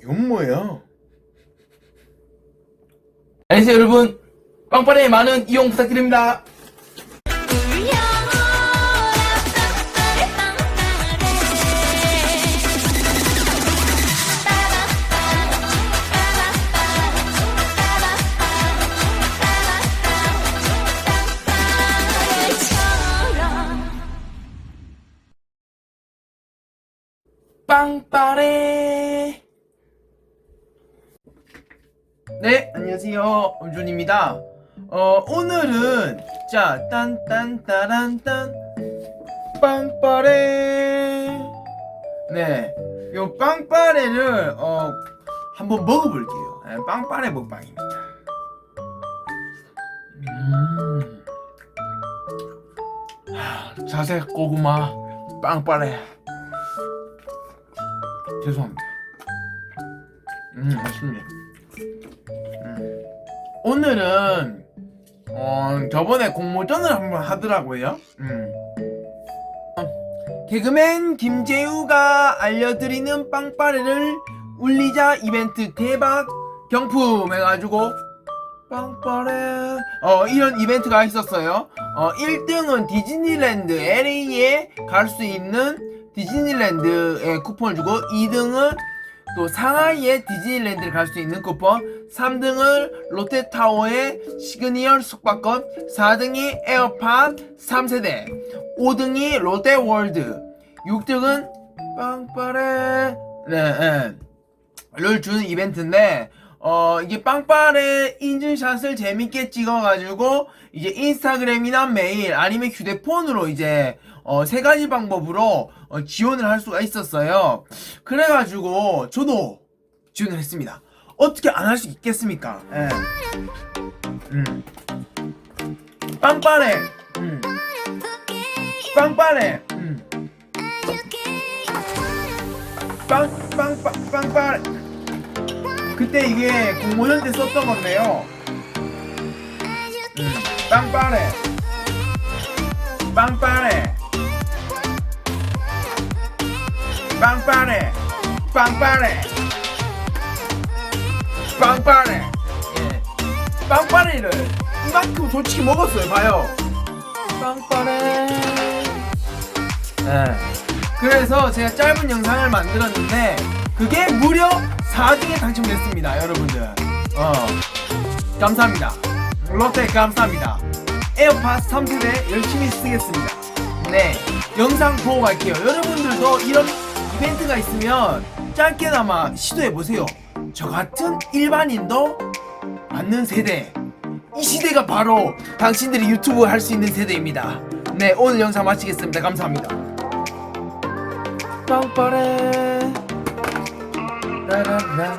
이건 뭐야? 안녕하세요 여러분. 빵빠레 많은 이용 부탁드립니다. 빵빠레 네 안녕하세요. 엄준입니다. 어 오늘은 자 딴딴따란딴. 빵빠레. 네 요 빵빠레를 어 한번 먹어 볼게요. 네, 빵빠레 먹방입니다. 음. 하, 자색 고구마 빵빠레. 죄송합니다. 음 맛있네. 음. 오늘은 어, 저번에 공모전을 한번 하더라고요. 음. 어, 개그맨 김재우가 알려드리는 빵빠레를 울리자 이벤트 대박 경품 해가지고 빵빠레 어 이런 이벤트가 있었어요. 어 1등은 디즈니랜드 LA에 갈 수 있는 디즈니랜드에 쿠폰을 주고 2등은 또 상하이에 디즈니랜드를 갈 수 있는 쿠폰 3등을 롯데타워의 시그니얼 숙박권 4등이 에어팟 3세대 5등이 롯데월드 6등은 빵빠레 네, 네. 를 주는 이벤트인데 어 이게 빵빠레 인증샷을 재밌게 찍어가지고 이제 인스타그램이나 메일 아니면 휴대폰으로 이제 어 세 가지 방법으로 어, 지원을 할 수가 있었어요. 그래가지고 저도 지원을 했습니다. 어떻게 안 할 수 있겠습니까? 예. 음. 빵빠레. 음. 빵빠레. 음. 빵 빵 빵 빵빠레. 그때 이게 공모전 때 썼던 건데요. 음. 빵빠레. 빵빠레. 빵빠레. 빵빠레. 빵빠레. 예. 빵빠레를 이만큼 솔직히 먹었어요. 봐요. 빵빠레. 예. 그래서 제가 짧은 영상을 만들었는데 그게 무려 4등에 당첨됐습니다. 여러분들. 어. 감사합니다. 롯데 감사합니다. 에어팟 3세대 열심히 쓰겠습니다. 네. 영상 보고 갈게요. 여러분들도 이런 이벤트가 있으면 짧게나마 시도해보세요. 저 같은 일반인도 맞는 세대. 이 시대가 바로 당신들이 유튜브 할 수 있는 세대입니다. 네, 오늘 영상 마치겠습니다. 감사합니다. 빵빠레 라라라 라라라